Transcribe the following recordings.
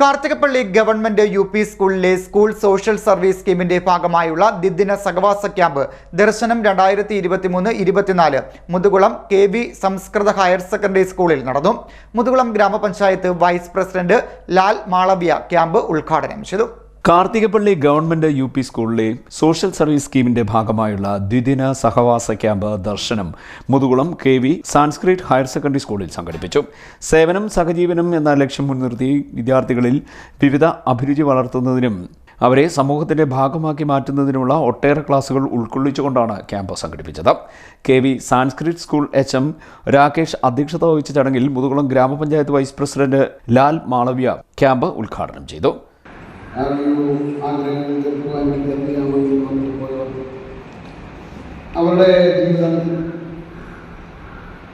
Karthikappally government U P സ്കൂളിലെ school social service സ്കീമിന്റെ ഭാഗമായുള്ള ദ്വിദിന സഹവാസ ക്യാമ്പ് ദർശനം രണ്ടായിരത്തി ഇരുപത്തിമൂന്ന് ഇരുപത്തിനാല് മുതുകുളം കെ വി സംസ്കൃത ഹയർ സെക്കൻഡറി സ്കൂളിൽ നടന്നു. മുതുകുളം ഗ്രാമപഞ്ചായത്ത് vice president Lal Malavya camp ഉദ്ഘാടനം ചെയ്തു. കാർത്തികപ്പള്ളി ഗവൺമെന്റ് യു പി സ്കൂളിലെ സോഷ്യൽ സർവീസ് സ്കീമിന്റെ ഭാഗമായുള്ള ദ്വിദിന സഹവാസ ക്യാമ്പ് ദർശനം Muthukulam K V Sanskrit higher secondary സ്കൂളിൽ സംഘടിപ്പിച്ചു. സേവനം സഹജീവനം എന്ന ലക്ഷ്യം മുൻനിർത്തി വിദ്യാർത്ഥികളിൽ വിവിധ അഭിരുചി വളർത്തുന്നതിനും അവരെ സമൂഹത്തിന്റെ ഭാഗമാക്കി മാറ്റുന്നതിനുള്ള ഒട്ടേറെ ക്ലാസുകൾ ഉൾക്കൊള്ളിച്ചുകൊണ്ടാണ് ക്യാമ്പ് സംഘടിപ്പിച്ചത്. K V Sanskrit school H M Rakesh അധ്യക്ഷത വഹിച്ച ചടങ്ങിൽ മുതുകുളം ഗ്രാമപഞ്ചായത്ത് vice president Lal Malavya camp ഉദ്ഘാടനം ചെയ്തു. അറിയൂ ആഗ്രഹങ്ങൾ തീർക്കുവാൻ വേണ്ടി വന്നിട്ട് പോയവർ അവരുടെ ജീവിതം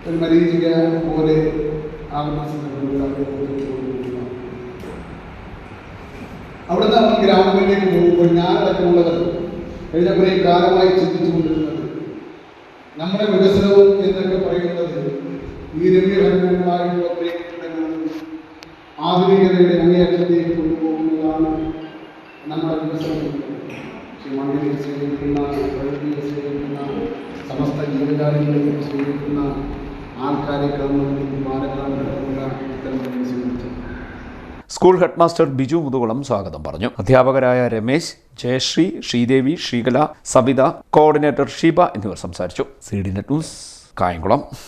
ഒരു മരീചിക പോലെ. അവിടുന്ന് അവർ ഗ്രാമങ്ങളിലേക്ക് പോകുമ്പോൾ ഞാനടക്കമുള്ളവർ കഴിഞ്ഞ കുറേ കാലമായി ചിന്തിച്ചുകൊണ്ടിരുന്നത് നമ്മുടെ വികസനവും എന്നൊക്കെ പറയുന്നത് ഈ കെട്ടിടങ്ങളും ആധുനികതയുടെ പക്ഷേ മണ്ണിനെ സേവിക്കുന്ന പ്രകൃതിയെ സ്വീകരിക്കുന്ന സമസ്ത ജീവജാലങ്ങളെയും സ്വീകരിക്കുന്ന ആൾക്കാരെ ഗവൺമെന്റ് മാനക്കാണ്ടുള്ള ഇത്തരം സ്കൂൾ ഹെഡ്മാസ്റ്റർ ബിജു മുതുകുളം സ്വാഗതം പറഞ്ഞു. അധ്യാപകരായ രമേശ് ജയശ്രീ ശ്രീദേവി ശ്രീകല സബിത കോർഡിനേറ്റർ ഷീബ എന്നിവർ സംസാരിച്ചു. C D net news Kayamkulam.